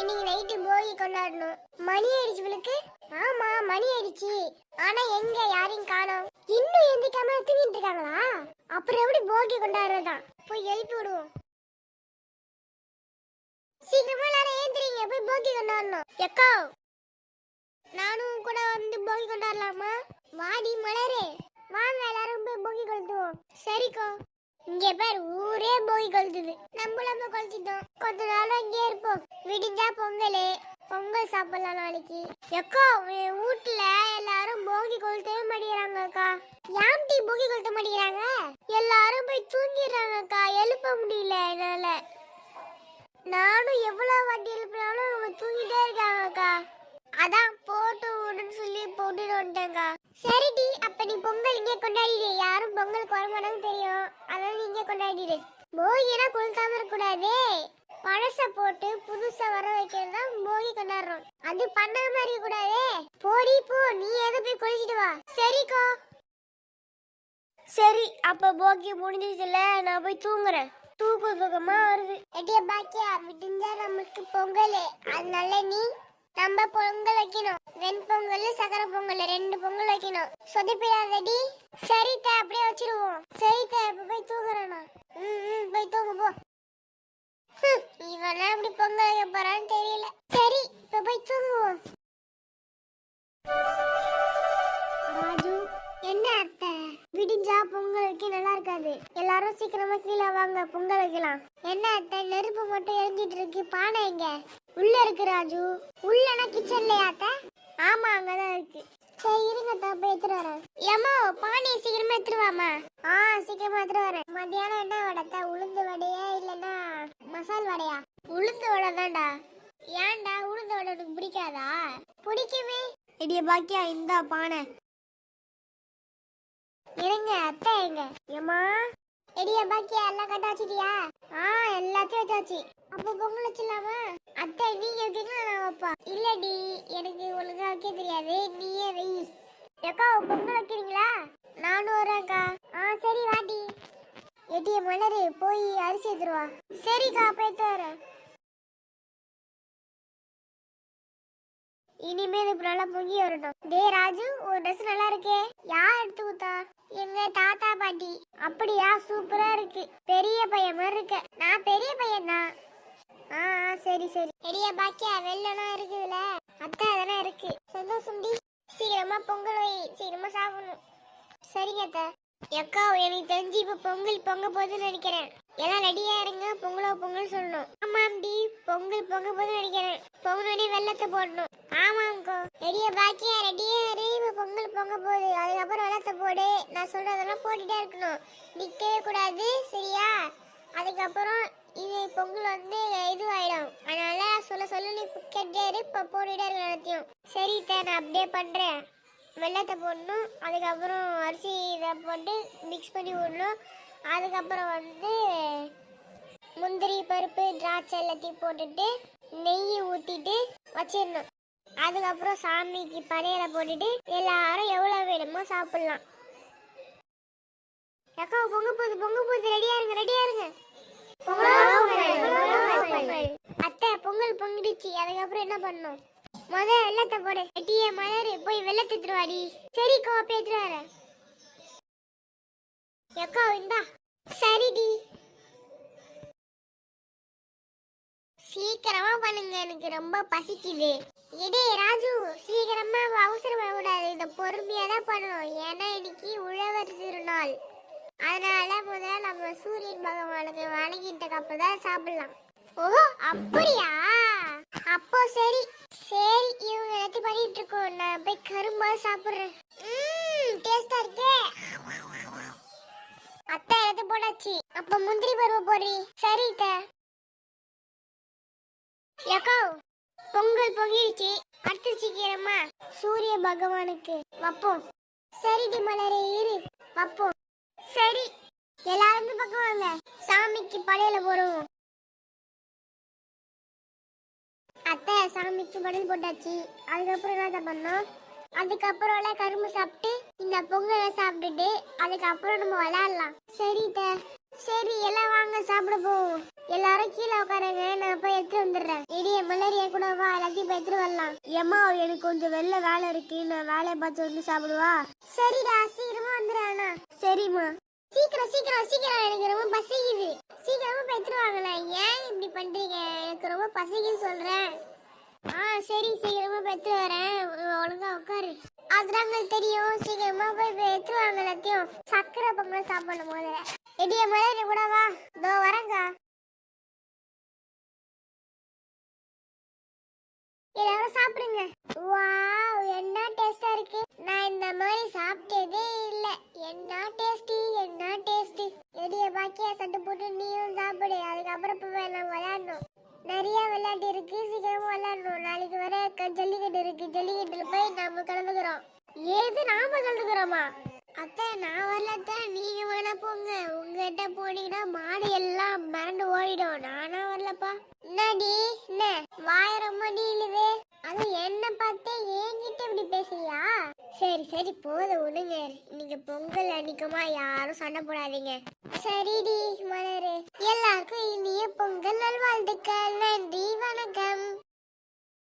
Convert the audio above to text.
இன்னைக்கு நைட்டு போகி கொண்டாடணும். மணி ஆயிடுச்சு இவளுக்கு ஆமா மணி ஆயிடுச்சு. ஆனா எங்க யாரையும் காணோம். இன்னும் எந்திக்காம தூங்கிட்டு இருக்காங்களா? அப்புறம் எப்படி போகி கொண்டாடுறதுதான்? போய் எழுப்பி விடுவோம். சீக்கிரமா எல்லாரும் ஏந்திரீங்க போய் போகி கொண்டாடணும். எக்கோ நானும் கூட வந்து போகி கொண்டாடலாமா? வாடி மலரே. வாங்க எல்லாரும் போய் போகி கொளுத்துவோம். சரிக்கோ. இங்க பேர் ஊரே போகி கொளுத்துது நம்மளும் போய் கொளுத்திட்டோம் கொஞ்ச நாள் இங்கே இருப்போம். விடிஞ்சா பொங்கல். பொங்கல் சாப்பிடலாம் நாளைக்கு. எக்கோ என் வீட்டுல எல்லாரும் போகி கொளுத்தவே மாட்டேங்கிறாங்கக்கா யாம்டி போகி கொளுத்த மாட்டேங்கிறாங்க? எல்லாரும் போய் தூங்கிடுறாங்கக்கா எழுப்ப முடியல என்னால. நானும் எவ்வளவு வாட்டி எழுப்பினாலும் அவங்க தூங்கிட்டே இருக்காங்கக்கா அதான் போட்டு விடுன்னு சொல்லி போட்டுட்டு வந்துட்டேங்க்கா சரிடி அப்ப நீ பொங்கல் இங்கே கொண்டாடிடு. யாரும் பொங்கல் குழம்பு தெரியும். அதனால நீ இங்கே கொண்டாடிடு. போகினா கொளுத்தாம இருக்கக்கூடாதே. பழச போட்டு புதுசா வர வைக்கிறது தான் போகி கொண்டாடுறோம். அது பண்ண மாதிரி கூடாதே போடி போ. நீ எதை போய் கொளுத்திட்டு வா. சரிக்கோ. சரி அப்ப போகி முடிஞ்சிச்சுல நான் போய் தூங்குறேன். தூக்க தூக்கமா வருது. எடிய பாக்கியா விடிஞ்சா நம்மளுக்கு பொங்கல். அதனால நீ நம்ம பொங்கல் வைக்கணும். வெண்பொங்கல் சக்கரை பொங்கல் ரெண்டு பொங்கல் வைக்கணும். சொதப்பிடாதடி. சரி தா அப்படியே வச்சிருவோம். சரி இப்ப போய் தூங்குறேன். நான் ம் போய் தூங்கு போ. ஹம், இவனா பொங்கல் வைக்க போறான்னு தெரியல. சரி இப்ப போய் தூங்குவோம். ராஜு என்ன அத்தை? விடிஞ்சா பொங்கல் வைக்க நல்லா இருக்காது. எல்லாரும் சீக்கிரமா கீழே வாங்க பொங்கல் வைக்கலாம். என்ன அத்தை நெருப்பு மட்டும் எரிஞ்சிட்டு இருக்கு பானை எங்க? உள்ள இருக்கு ராஜு. உள்ளனா கிச்சன்லயா அத்தை? ஆமா அங்கதான் இருக்கு. சரி இருங்க தப்ப எடுத்துட்டு வரேன். ஏமா பானையை சீக்கிரமா எடுத்துட்டு வாமா ஆ சீக்கிரமா எடுத்துட்டு வரேன். மத்தியானம் என்ன வடை உளுந்து வடையா இல்லனா மசால் வடையா? உளுந்து வடை தான்டா. ஏன்டா உளுந்து வடை உனக்கு பிடிக்காதா? பிடிக்குமே. இடிய பாக்கியா இந்தா பானை. இருங்க அத்தை எங்க எடியா பாக்கியா எல்லாம் கட்ட வச்சிட்டியா ஆ எல்லாத்தையும் வச்சாச்சு. அப்போ பொங்கல் வச்சிடலாமா? அத்தை நீங்க வைக்கீங்களா நான் வைப்பா? இல்லடி எனக்கு ஒழுங்கா வைக்க தெரியாது. நீயே வை. ஏக்கா பொங்கல் வைக்கிறீங்களா? நானும் வரேன்க்கா. ஆ சரி வாடி. எடிய மலரு போய் அரிசி எடுத்துருவா சரிக்கா போயிட்டு வரேன். இனிமேல் இப்ப நல்லா பொங்கி வரட்டும். டே ராஜு ஒரு ட்ரெஸ் நல்லா இருக்கே. யார் எடுத்து கொடுத்தா? எங்க தாத்தா பாட்டி. அப்படியா? சூப்பரா இருக்கு. பெரிய பையன் மாதிரி இருக்க. நான் பெரிய பையன் தான் ஆ ஆ, சரி சரி. பெரிய பாக்கியா வெள்ளெல்லாம் இருக்குதுல. அத்தை அதெல்லாம் இருக்கு. சந்தோஷம் டி. சீக்கிரமா பொங்கல் வை. சீக்கிரமா சாப்பிடணும். சரிங்க அத்தை. எக்கா எனக்கு தெரிஞ்சு இப்ப பொங்கல் பொங்க போகுதுன்னு நினைக்கிறேன். எல்லாம் ரெடியா இருங்க பொங்கலோ பொங்கல் சொல்லணும். ஆமாம்டி பொங்கல் பொங்க போது நினைக்கிறேன். பொங்கலோடய வெள்ளத்தை போடணும். ஆமாங்கோ. ரெடியா பாக்கியா ரெடியா இரு இப்போ பொங்கல் பொங்க போகுது. அதுக்கப்புறம் வெள்ளத்தை போடு. நான் சொல்றதெல்லாம் போட்டுட்டே இருக்கணும். நிக்கவே கூடாது சரியா? அதுக்கப்புறம் இது பொங்கல் வந்து இதுவாயிடும். அதனால சொல்ல சொல்ல நீ கேட்டே இரு. இப்போ போட்டுட்டே இருக்க நடத்தியும் சரி நான் அப்படியே பண்ணுறேன் வெள்ளத்தை போடணும். அதுக்கப்புறம் அரிசி இதை போட்டு மிக்ஸ் பண்ணி விடணும். அதுக்கப்புறம் வந்து முந்திரி பருப்பு திராட்சை எல்லாத்தையும் போட்டுட்டு நெய் ஊற்றிட்டு வச்சிடணும். அதுக்கப்புறம் சாமிக்கு படையலை போட்டுட்டு எல்லாரும் எவ்வளோ வேணுமோ சாப்பிடலாம். அக்கா பொங்க போகுது பொங்க போகுது ரெடியா இருங்க ரெடியா இருங்க. அத்தை பொங்கல் பொங்கிடுச்சு. அதுக்கப்புறம் என்ன பண்ணணும்? முத வெள்ளத்தை போடு. எட்டிய மலரு போய் வெள்ளத்தை எடுத்துருவாடி சரி கோப்பை எடுத்துட்டு வரேன். எக்கோ இந்தா. சரிடி சீக்கிரமா பண்ணுங்க. எனக்கு ரொம்ப பசிக்குது. எடே ராஜு சீக்கிரமா அவசரப்படக்கூடாது இதை பொறுமையா தான் பண்ணணும். ஏன்னா இன்னைக்கு உழவர் திருநாள் அதனால முதல்ல நம்ம சூரியன் பகவானுக்கு வணங்கிட்ட அப்பதான் சாப்பிடலாம். ஓ அப்படியா? அப்போ சரி. சரி இவங்க எல்லாத்தையும் பண்ணிட்டு இருக்கோம். நான் போய் கரும்பா சாப்பிடுறேன். டேஸ்டா இருக்கே. அத்தை எடுத்து போடாச்சு அப்ப முந்திரி பருவ போடுறி. சரி யக்கோ பொங்கல் பொங்கிடுச்சு அடுத்து சீக்கிரமா சூரிய பகவானுக்கு வைப்போம். சரிடி மலரே இரு. வைப்போம். சரி. எல்லாரும் பக்கம் வாங்க. சாமிக்கு படையல போடுவோம். அத்தை சாமிக்கு படையல் போட்டாச்சு. அதுக்கப்புறம் என்ன பண்ணோம்? அதுக்கப்புறம் எல்லாம் கரும்பு சாப்பிட்டு இந்த பொங்கலை சாப்பிட்டுட்டு அதுக்கப்புறம் நம்ம விளையாடலாம். சரி சரி எல்லாம் வாங்க சாப்பிட போவோம். எல்லாரும் கீழே உட்காருங்க நான் போய் எடுத்துட்டு வந்துடுறேன். இடிய மலர் கூட வா எல்லாத்தையும் போய் எடுத்துட்டு வரலாம். ஏமா எனக்கு கொஞ்சம் வெளில வேலை இருக்கு நான் வேலையை பார்த்து வந்து சாப்பிடுவா? சரிடா சீக்கிரமா வந்துடுறானா சரிம்மா. சீக்கிரம் சீக்கிரம் சீக்கிரம். எனக்கு ரொம்ப பசிக்குது. சீக்கிரமா போய் எடுத்துட்டு வாங்களேன் ஏன் இப்படி பண்றீங்க? எனக்கு ரொம்ப பசிக்குன்னு சொல்றேன். ஆ சரி சீக்கிரமா போய் எடுத்துட்டு வரேன். உட்காரு தெரியும். சீக்கிரமா போய் போய் வாங்க எல்லாத்தையும். சக்கரை பொங்கல் சாப்பிடணும் போது எடிய மலர் கூட வா. இதோ வரங்க எல்லாரும் சாப்பிடுங்க. வாவ் என்ன டேஸ்டா இருக்கு? நான் இந்த மாதிரி சாப்பிட்டதே இல்ல. என்ன டேஸ்டி என்ன டேஸ்டி எடிய பாக்கியா சட்டு போட்டு நீயும் சாப்பிடு. அதுக்கப்புறம் போய் நம்ம விளையாடணும். நிறைய விளையாட்டு இருக்கு. சீக்கிரமா விளையாடணும். நாளைக்கு வர க- ஜல்லிக்கட்டு இருக்கு. ஜல்லிக்கட்டுல போய் நாம கலந்துக்கிறோம். ஏது நாம கலந்துக்கிறோமா? அத்தை நான் வரல நீங்க வேணா போங்க. உங்ககிட்ட போனீங்கன்னா மாடு எல்லாம் மிரண்டு ஓடிடும். நானா வரலப்பா. என்னடி? என்ன? வாய ரொம்ப நீளுது அது என்ன பார்த்தே? என்கிட்ட இப்படி பேசுறியா? சரி சரி போதும் விடுங்க. இன்னைக்கு பொங்கல் அன்னைக்குமா யாரும் சண்டை போடாதீங்க. சரிடி மலரு. எல்லாருக்கும் இனிய பொங்கல் நல்வாழ்த்துக்கள். நன்றி வணக்கம்.